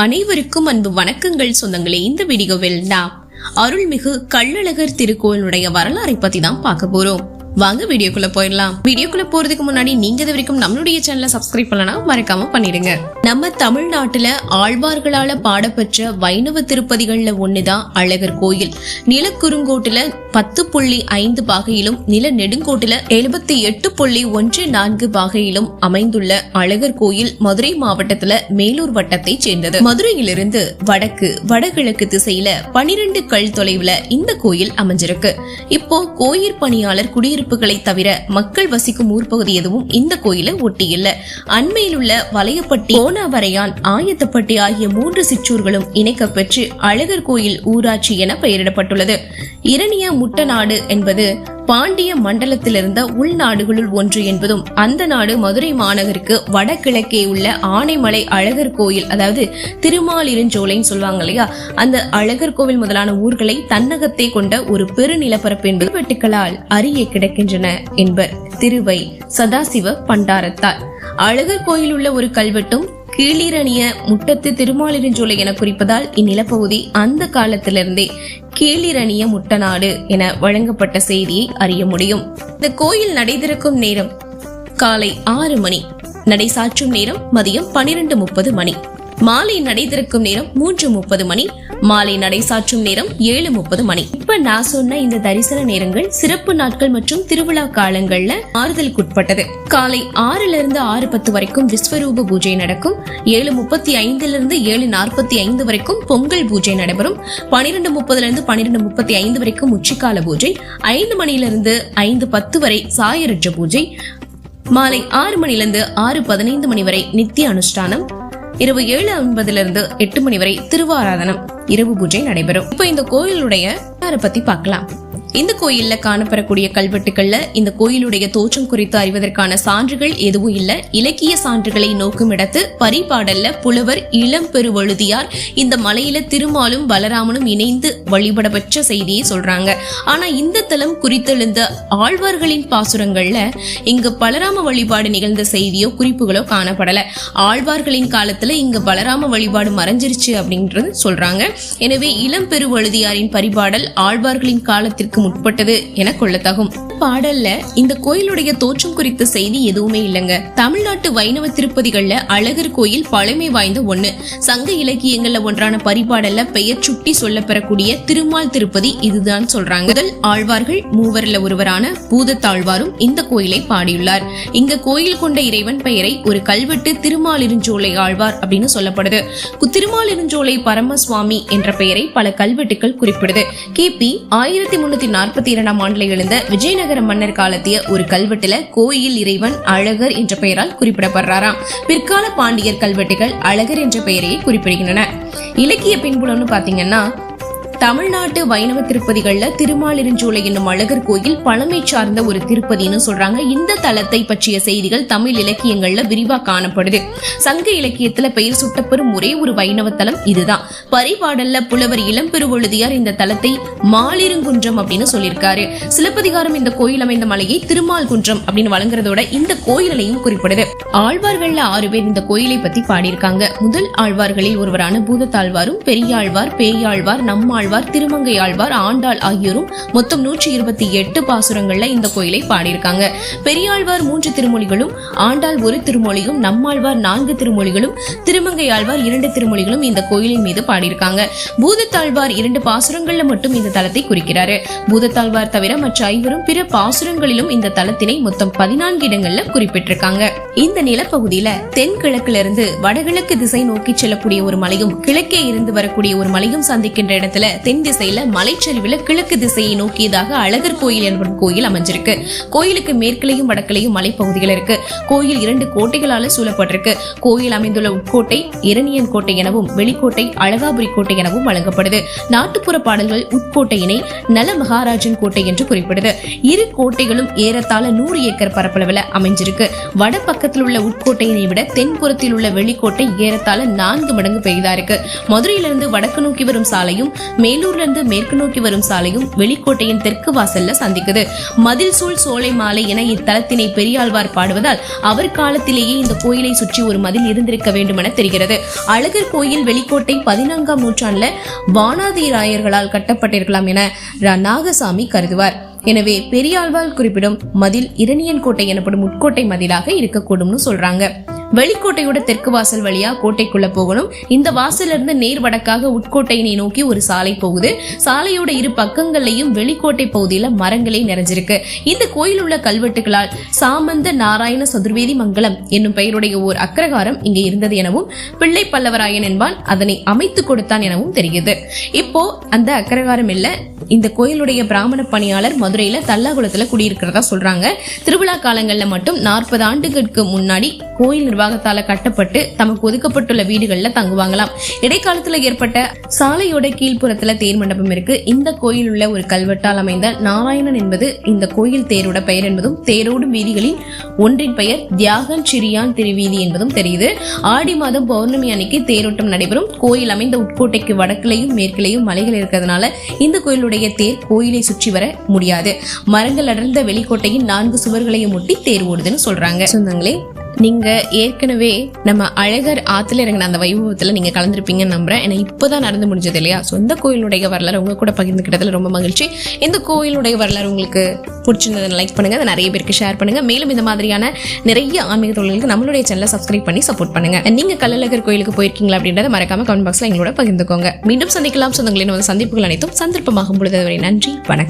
அனைவருக்கும் அன்பு வணக்கங்கள் சொந்தங்களே. இந்த வீடியோவில் நாம் அருள்மிகு கள்ளழகர் திருக்கோயிலுடைய வரலாறை பத்தி தான் பார்க்க போறோம். வாங்க வீடியோக்குள்ள போயிடலாம். வீடியோக்குள்ள போறதுக்கு முன்னாடி நீங்க இது வரைக்கும் நம்மளுடைய சேனலை சப்ஸ்கிரைப் பண்ணலாம் மறக்காம பண்ணிடுங்க. நம்ம தமிழ்நாட்டுல ஆழ்வார்களால பாடப்பெற்ற வைணவ திருப்பதிகள்ல ஒண்ணுதான் அழகர் கோயில். நிலக்குறுங்கோட்டுல பத்து புள்ளி ஐந்து பாகையிலும் நில நெடுங்கோட்டுல எழுபத்தி எட்டு புள்ளி ஒன்று நான்கு பாகையிலும் அமைந்துள்ள அழகர் கோயில் மதுரை மாவட்டத்துல மேலூர் வட்டத்தை சேர்ந்தது. மதுரையிலிருந்து வடக்கு வடகிழக்கு திசையில பனிரெண்டு கல் தொலைவுல இந்த கோயில் அமைஞ்சிருக்கு. இப்போ கோயில் பணியாளர் குடியிருப்புகளை தவிர மக்கள் வசிக்கும் ஊர் பகுதி எதுவும் இந்த கோயிலை ஒட்டியில்ல. அண்மையில் உள்ள வலையப்பட்டி கோணாவரையான் ஆயத்தப்பட்டி ஆகிய மூன்று சிற்றூர்களும் இணைக்கப்பெற்று அழகர் கோயில் ஊராட்சி என பெயரிடப்பட்டுள்ளது. இரணிய முட்டநாடு என்பது பாண்டிய மண்டலத்திலிருந்த உள்நாடுகளுள் ஒன்று என்பதும் அந்த நாடு மதுரை மாநகருக்கு வடகிழக்கே உள்ள ஆனைமலை அழகர் கோயில் அதாவது திருமாலிருஞ்சோலைன்னு சொல்லுவாங்க இல்லையா? அந்த அழகர் கோவில் முதலான ஊர்களை தன்னகத்தை கொண்ட ஒரு பெரு நிலப்பரப்பு என்பது வெட்டுக்களால் அறிய கிடக்கின்றன என்பர் திருவை சதாசிவ பண்டாரத்தார். அழகர் கோயில் உள்ள ஒரு கல்வெட்டும் கீழிரணிய முட்டத்து திருமாலிருஞ்சோலை என குறிப்பதால் இந்நிலப்பகுதி அந்த காலத்திலிருந்தே கீழிரணிய முட்டநாடு என வழங்கப்பட்ட செய்தியை அறிய முடியும். இந்த கோயில் நடைதிறக்கும் நேரம் காலை ஆறு மணி. நடை சாற்றும் நேரம் மதியம் பனிரெண்டு முப்பது மணி. மாலை நடை திறக்கும் நேரம் மூன்று முப்பது மணி மாலை நடை சாற்றும் நேரம் ஏழு முப்பது மணி. இப்ப நான் சொன்ன இந்த தரிசன நேரங்கள் சிறப்பு நாட்கள் மற்றும் திருவிழா காலங்கள்ல ஆறுதலுக்குட்பட்டது. காலை ஆறுல இருந்து ஆறு பத்து வரைக்கும் விஸ்வரூப பூஜை நடக்கும். ஏழு முப்பத்தி ஐந்துல இருந்து ஏழு நாற்பத்தி ஐந்து வரைக்கும் பொங்கல் பூஜை நடைபெறும். பனிரெண்டு முப்பதுல இருந்து பனிரெண்டு முப்பத்தி ஐந்து வரைக்கும் உச்சிக்கால பூஜை. ஐந்து மணியிலிருந்து ஐந்து பத்து வரை சாயரற்ற பூஜை. மாலை ஆறு மணிலிருந்து ஆறு பதினைந்து மணி வரை நித்திய அனுஷ்டானம். இரவு ஏழு ஐம்பதுல இருந்து எட்டு மணி வரை திருவாராதனம். இரவு பூஜை நடைபெறும். இப்போ இந்த கோயிலுடைய பத்தி பார்க்கலாம். இந்த கோயில்ல காணப்படக்கூடிய கல்வெட்டுகள்ல இந்த கோயிலுடைய தோற்றம் குறித்து அறிவதற்கான சான்றுகள் எதுவும் இல்ல. இலக்கிய சான்றுகளை நோக்கும் இடத்து பரிபாடல்ல புலவர் இளம் பெருவழுதியார் இந்த மலையில திருமாலும் பலராமனும் இணைந்து வழிபட பெற்ற செய்தியை சொல்றாங்க. ஆனா இந்த தலம் குறித்தெழுந்த ஆழ்வார்களின் பாசுரங்கள்ல இங்கு பலராம வழிபாடு நிகழ்ந்த செய்தியோ குறிப்புகளோ காணப்படல. ஆழ்வார்களின் காலத்துல இங்க பலராம வழிபாடு மறைஞ்சிருச்சு அப்படின்றது சொல்றாங்க. எனவே இளம் பெருவழுதியாரின் பரிபாடல் ஆழ்வார்களின் காலத்திற்கு முற்பட்டது என கொள்ளத்தகும். பாடல்ல இந்த கோயிலுடைய தோற்றம் குறித்த செய்தி எதுவுமே இல்லைங்க. தமிழ்நாட்டு வைணவ திருப்பதிகள்ல அழகர் கோயில் பழமை வாய்ந்த ஒண்ணு. சங்க இலக்கியங்கள்ல ஒன்றான பரிபாடல்ல பெயர் சுட்டி சொல்லப்பெறக்கூடிய திருமால் திருப்பதி இதுதான் சொல்றாங்க. முதல் ஆழ்வார்கள் மூவர்ல ஒருவரான பூதத்தாழ்வாரும் இந்த கோயிலை பாடியுள்ளார். இங்க கோயில் கொண்ட இறைவன் பெயரை ஒரு கல்வெட்டு திருமாலிருஞ்சோலை ஆழ்வார் அப்படின்னு சொல்லப்படுது. திருமாலிருஞ்சோலை பரமசுவாமி என்ற பெயரை பல கல்வெட்டுகள் குறிப்பிடுது. கிபி ஆயிரத்தி முன்னூத்தி நாற்பத்தி இரண்டாம் ஆண்டுல எழுந்த விஜயநகர மன்னர் காலத்திய ஒரு கல்வெட்டுல கோயில் இறைவன் அழகர் என்ற பெயரால் குறிப்பிடப்படுறாராம். பிற்கால பாண்டியர் கல்வெட்டுகள் அழகர் என்ற பெயரையே குறிப்பிடுகின்றன. இலக்கிய பின்புலம்னு பாத்தீங்கன்னா தமிழ்நாட்டு வைணவ திருப்பதிகள்ல திருமாலிருஞ்சோலை என்னும் அழகர் கோயில் பழமை சார்ந்த ஒரு திருப்பதின்னு சொல்றாங்க. இந்த தலத்தை பற்றிய செய்திகள் தமிழ் இலக்கியங்கள்ல விரிவா காணப்படுது. சங்க இலக்கியத்துல பெயர் சுட்டப்பெறும் ஒரே ஒரு வைணவ தலம் இதுதான். பரிபாடல்ல புலவர் இளம்பெருவழுதியார் இந்த தலத்தை மாலிருங்குன்றம் அப்படின்னு சொல்லியிருக்காரு. சிலப்பதிகாரம் இந்த கோயில் அமைந்த மலையை திருமால் குன்றம் அப்படின்னு வழங்குறதோட இந்த கோயிலையும் குறிப்பிடுது. ஆழ்வார்கள்ல ஆறு பேர் இந்த கோயிலை பத்தி பாடியிருக்காங்க. முதல் ஆழ்வார்களில் ஒருவரான பூதத்தாழ்வாரும் பெரியாழ்வார் பேயாழ்வார் நம்மாழ்வார் திருமங்கை ஆழ்வார் ஆண்டாள் ஆகியோரும் மொத்தம் நூற்றி இருபத்தி எட்டு பாசுரங்கள்ல இந்த கோயிலை பாடியிருக்காங்க. பெரியாழ்வார் மூன்று திருமொழிகளும் ஆண்டாள் ஒரு திருமொழியும் நம்மாழ்வார் நான்கு திருமொழிகளும் திருமங்கை ஆழ்வார் இரண்டு திருமொழிகளும் இந்த கோயிலின் மீது பாடியிருக்காங்க. பூதத்தாழ்வார் இரண்டு பாசுரங்கள்ல மட்டும் இந்த தலத்தை குறிக்கிறாரு. பூதத்தாழ்வார் தவிர மற்ற ஐவரும் பிற பாசுரங்களிலும் இந்த தலத்தினை மொத்தம் பதினான்கு இடங்கள்ல குறிப்பிட்டிருக்காங்க. இந்த நிலப்பகுதியில தென்கிழக்குல இருந்து வடகிழக்கு திசை நோக்கி செல்லக்கூடிய ஒரு மலையும் கிழக்கே இருந்து வரக்கூடிய ஒரு மலையும் சந்திக்கின்ற இடத்துல தென் திசையில மலைச்சரிவுல கிழக்கு திசையை நோக்கியதாக அழகர் கோயில் என்பது கோயில் அமைஞ்சிருக்கு. கோயிலுக்கு மேற்கிலையும் வடக்கிலையும் மலைப்பகுதிகள் இருக்கு. கோயில் இரண்டு கோட்டைகளால சூழப்பட்டிருக்கு. கோயில் அமைந்துள்ள உட்கோட்டை இரணியன் கோட்டை எனவும் வெளிக்கோட்டை அழகாபுரி கோட்டை எனவும் வழங்கப்படுது. நாட்டுப்புற பாடல்கள் உட்கோட்டையினை நல மகாராஜன் கோட்டை என்று குறிப்பிடுது. இரு கோட்டைகளும் ஏறத்தாழ நூறு ஏக்கர் பரப்பளவுல அமைஞ்சிருக்கு. வட பக்கத்தில் உள்ள உட்கோட்டையினை விட தென்புறத்தில் உள்ள வெளிக்கோட்டை ஏறத்தாழ நான்கு மடங்கு பெரிதா இருக்கு. மதுரையிலிருந்து வடக்கு நோக்கி வரும் சாலையும் மேலூர்ல இருந்து மேற்கு நோக்கி வரும் சாலையும் வெளிக்கோட்டையின் தெற்கு வாசல்ல சந்திக்குது. மதில் சூழ் சோலை மாலை என இத்தலத்தினை பெரியாழ்வார் பாடுவதால் அவர் காலத்திலேயே இந்த கோயிலை சுற்றி ஒரு மதில் இருந்திருக்க வேண்டும் என தெரிகிறது. அழகர் கோயில் வெளிக்கோட்டை பதினான்காம் நூற்றாண்டுல வானாதிராயர்களால் கட்டப்பட்டிருக்கலாம் என ர. நாகசாமி கருதுவார். எனவே பெரியாழ்வார் குறிப்பிடும் மதில் இரணியன் கோட்டை எனப்படும் உட்கோட்டை மதிலாக இருக்கக்கூடும்னு சொல்றாங்க. வெளிக்கோட்டையோட தெற்கு வாசல் வழியா கோட்டைக்குள்ள போகணும். இந்த வாசல்ல இருந்து நேர் வடக்காக உட்கோட்டையினை நோக்கி ஒரு சாலை போகுது. சாலையோட இரு பக்கங்கள்லையும் வெளிக்கோட்டை பகுதியில மரங்களே நிறைஞ்சிருக்கு. இந்த கோயில் உள்ள கல்வெட்டுகளால் சாமந்த நாராயண சதுர்வேதி மங்கலம் என்னும் பெயருடைய ஓர் அக்ரகாரம் இங்கே இருந்தது எனவும் பிள்ளை பல்லவராயன் என்பான் அதனை அமைத்து கொடுத்தான் எனவும் தெரிகிறது இப்போ அந்த அக்ரகாரம் இல்ல இந்த கோயிலுடைய பிராமண பணியாளர் மதுரையில தல்லாகுளத்துல குடியிருக்கிறதா சொல்றாங்க. திருவிழா காலங்கள்ல மட்டும் நாற்பது ஆண்டுகளுக்கு முன்னாடி கோயில் நிர்வாகத்தால கட்டப்பட்டு தமக்கு ஒதுக்கப்பட்டுள்ள வீடுகள்ல தங்குவாங்களாம். இடைக்காலத்துல ஏற்பட்ட சாலையோட கீழ்ப்புறத்துல தேர் மண்டபம் இருக்கு. இந்த கோயில் உள்ள ஒரு கல்வெட்டால் அமைந்த நாராயணன் என்பது இந்த கோயில் தேரோட பெயர் என்பதும் தேரோடும் வீதிகளின் ஒன்றின் பெயர் தியாகன் சிறியான் திருவீதி என்பதும் தெரியுது. ஆடி மாதம் பௌர்ணமி அன்னைக்கு தேரோட்டம் நடைபெறும். கோயில் அமைந்த உட்கோட்டைக்கு வடக்கிலையும் மேற்கிலையும் மலைகள் இருக்கிறதுனால இந்த கோயிலுடைய தேர் கோயிலை சுற்றி வர முடியாது. மரங்கள் அடர்ந்த வெளிக்கோட்டையின் நான்கு சுவர்களையும் ஒட்டி தேர் ஓடுதுன்னு சொல்றாங்க. சொந்தங்களே நீங்க ஏற்கனவே நம்ம அழகர் ஆத்துல இறங்கின அந்த வைபவத்துல நீங்க கலந்துருப்பீங்கன்னு நம்புறேன். ஏன்னா இப்போதான் நடந்து முடிஞ்சது இல்லையா? ஸோ இந்த கோயிலுடைய வரலாறு உங்க கூட பகிர்ந்துக்கிட்டதுல ரொம்ப மகிழ்ச்சி. இந்த கோயிலுடைய வரலாறு உங்களுக்கு பிடிச்சிருந்ததை லைக் பண்ணுங்க. அதை நிறைய பேருக்கு ஷேர் பண்ணுங்க. மேலும் இந்த மாதிரியான நிறைய ஆன்மீக தொழில்களுக்கு நம்மளுடைய சேனலை சப்ஸ்கிரைப் பண்ணி சப்போர்ட் பண்ணுங்க. நீங்க கள்ளழகர் கோயிலுக்கு போயிருக்கீங்களா அப்படின்றத மறக்காம கமெண்ட் பாக்ஸ்ல எங்களோட பகிர்ந்துக்கோங்க. மீண்டும் சந்திக்கலாம். சொந்தங்களின் வந்து சந்திப்புகள் அனைத்தும் சந்தர்ப்பமாகும் பொழுது வரை நன்றி. வணக்கம்.